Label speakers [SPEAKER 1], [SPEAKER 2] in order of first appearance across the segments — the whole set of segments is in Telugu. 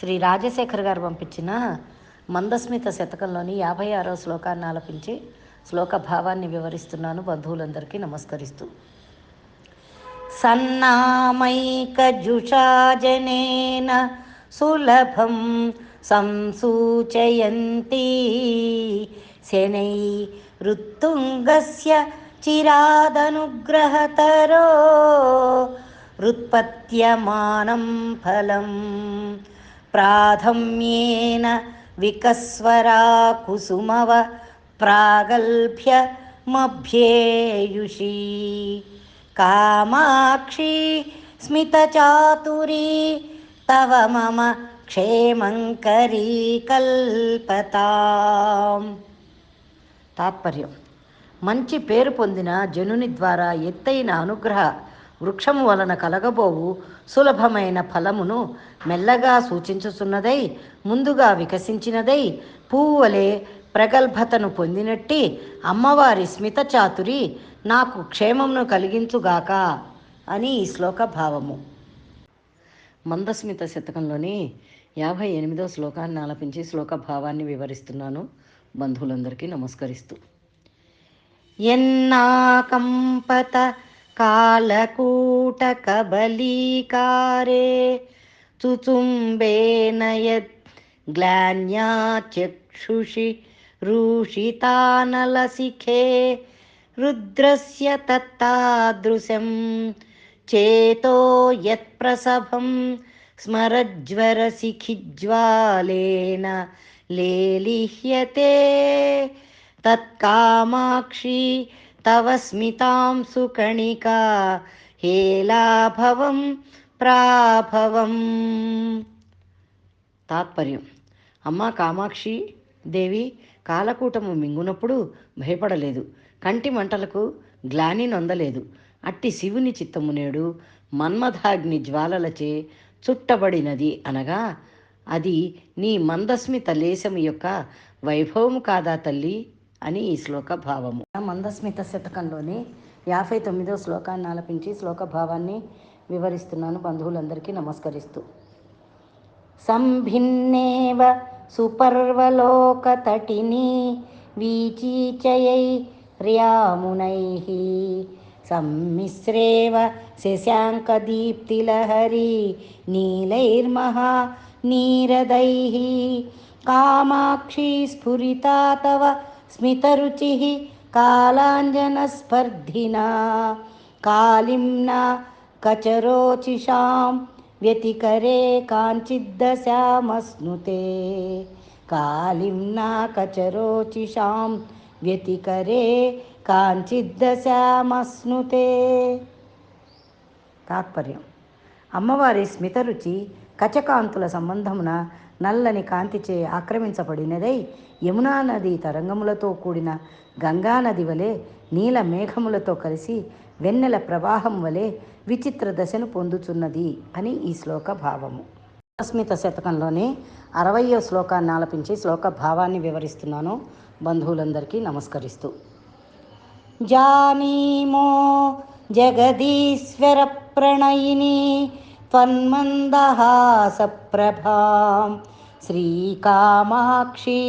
[SPEAKER 1] శ్రీ రాజశేఖర్ గారు పంపించిన మందస్మిత శతకంలోని యాభై ఆరో శ్లోకాన్ని ఆలపించి శ్లోక భావాన్ని వివరిస్తున్నాను. బంధువులందరికీ నమస్కరిస్తూ. సన్నామైకజుషాజనేన సులభం సంసూచయంతి. శనై ఋత్తుంగస్య చిరాదనుగ్రహతరో. రుత్పత్యమానం ఫలం ప్రాథమ్యేన వికస్వరా కుసుమవ ప్రాగల్భ్య మభ్యేయుషి కామాక్షి స్మితచాతురీ తవ మమ క్షేమంకరీ కల్పతాం. తాత్పర్యం. మంచి పేరు పొందిన జనుని ద్వారా ఎత్తైన అనుగ్రహ వృక్షము వలన కలగబోవు సులభమైన ఫలమును మెల్లగా సూచించుచున్నదై ముందుగా వికసించినదై పువ్వు వలె ప్రగల్భతను పొందినట్టి అమ్మవారి స్మిత చాతురి నాకు క్షేమమును కలిగించుగాక అని ఈ శ్లోక భావము. మందస్మిత శతకంలోని యాభై ఎనిమిదో శ్లోకాన్ని ఆలపించి శ్లోక భావాన్ని వివరిస్తున్నాను. బంధువులందరికీ నమస్కరిస్తూ. ఎన్నాకంపత కంపత कालकूटकबलीकारे सुचुम्बेन यद् ग्लान्या चक्षुषि रूषितानलसिखे रुद्रस्य तत्तादृशं चेतो यत्प्रसभं स्मरज्वरसिखिज्वालेन लेलिह्यते तत्कामाक्षी తవ స్మితాం సుకణికా హేలాభవం ప్రాభవం. తాత్పర్యం. అమ్మ కామాక్షి దేవి కాలకూటము మింగునప్పుడు భయపడలేదు. కంటి మంటలకు గ్లాని నొందలేదు. అట్టి శివుని చిత్తము నేడు మన్మథాగ్ని జ్వాలలచే చుట్టబడినది అనగా అది నీ మందస్మిత లేశము యొక్క వైభవము కాదా తల్లి? అని ఈ శ్లోక భావము. మందస్మిత శతకంలోని యాభై తొమ్మిదో శ్లోకాన్ని ఆలపించి శ్లోక భావాన్ని వివరిస్తున్నాను. బంధువులందరికీ నమస్కరిస్తూ. సంభిన్నేవ సుపర్వలోకతటిని వీచీచయై ర్యామునైः సమ్మిశ్రేవ శశాంకదీప్తిలహరి నీలైర్మహా నీరदैः కామాక్షి స్ఫురితా తవ स्मितरुचिः कालाञ्जनस्पर्धिना कालिम्ना कचरोचिषां व्यतिकरे काञ्चिद्दशामश्नुते कालिम्ना कचरोचिषां व्यतिकरे काञ्चिद्दशामश्नुते तात्पर्यम्। అమ్మవారి స్మిత రుచి కచకాంతుల సంబంధమున నల్లని కాంతిచే ఆక్రమించబడినదై యమునా నది తరంగములతో కూడిన గంగా నది వలె నీల మేఘములతో కలిసి వెన్నెల ప్రవాహం వలె విచిత్ర దశను పొందుచున్నది అని ఈ శ్లోక భావము. అస్మిత శతకంలోని అరవయో శ్లోకాన్ని ఆలపించి శ్లోక భావాన్ని వివరిస్తున్నాను. బంధువులందరికీ నమస్కరిస్తూ. జానీమో జగదీశ్వర ప్రణయిని त्वन्मन्दहासप्रभां श्रीकामाक्षि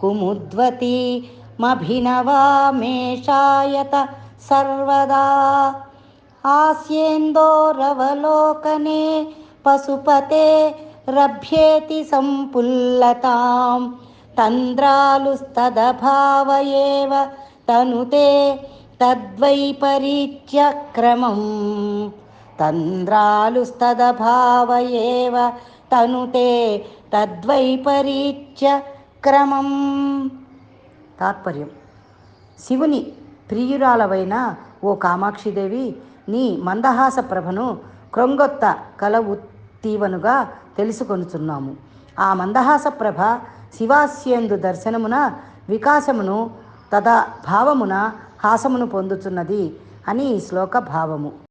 [SPEAKER 1] कुमुद्वतीमभिनवामेषायत सर्वदा। हास्येन्दोरवलोकने पशुपते रभ्येति सम्पुल्लतां तन्द्रालुस्तदभाव एव तनुते तद्वैपरीच्यक्रमम् తద్వైపరీత్యక్రమం తంద్రాలుస్తదభావయేవ తనుతే తద్వైపరీత్యక్రమం తాత్పర్యం. శివుని ప్రియురాలవైన ఓ కామాక్షిదేవి నీ మందహాస ప్రభను క్రొంగొత్త కల ఉత్తీవనుగా తెలుసుకొనుచున్నాము. ఆ మందహాస ప్రభ శివాస్యందు దర్శనమున వికాసమును తదా భావమున హాసమును పొందుతున్నది అని ఈ శ్లోక భావము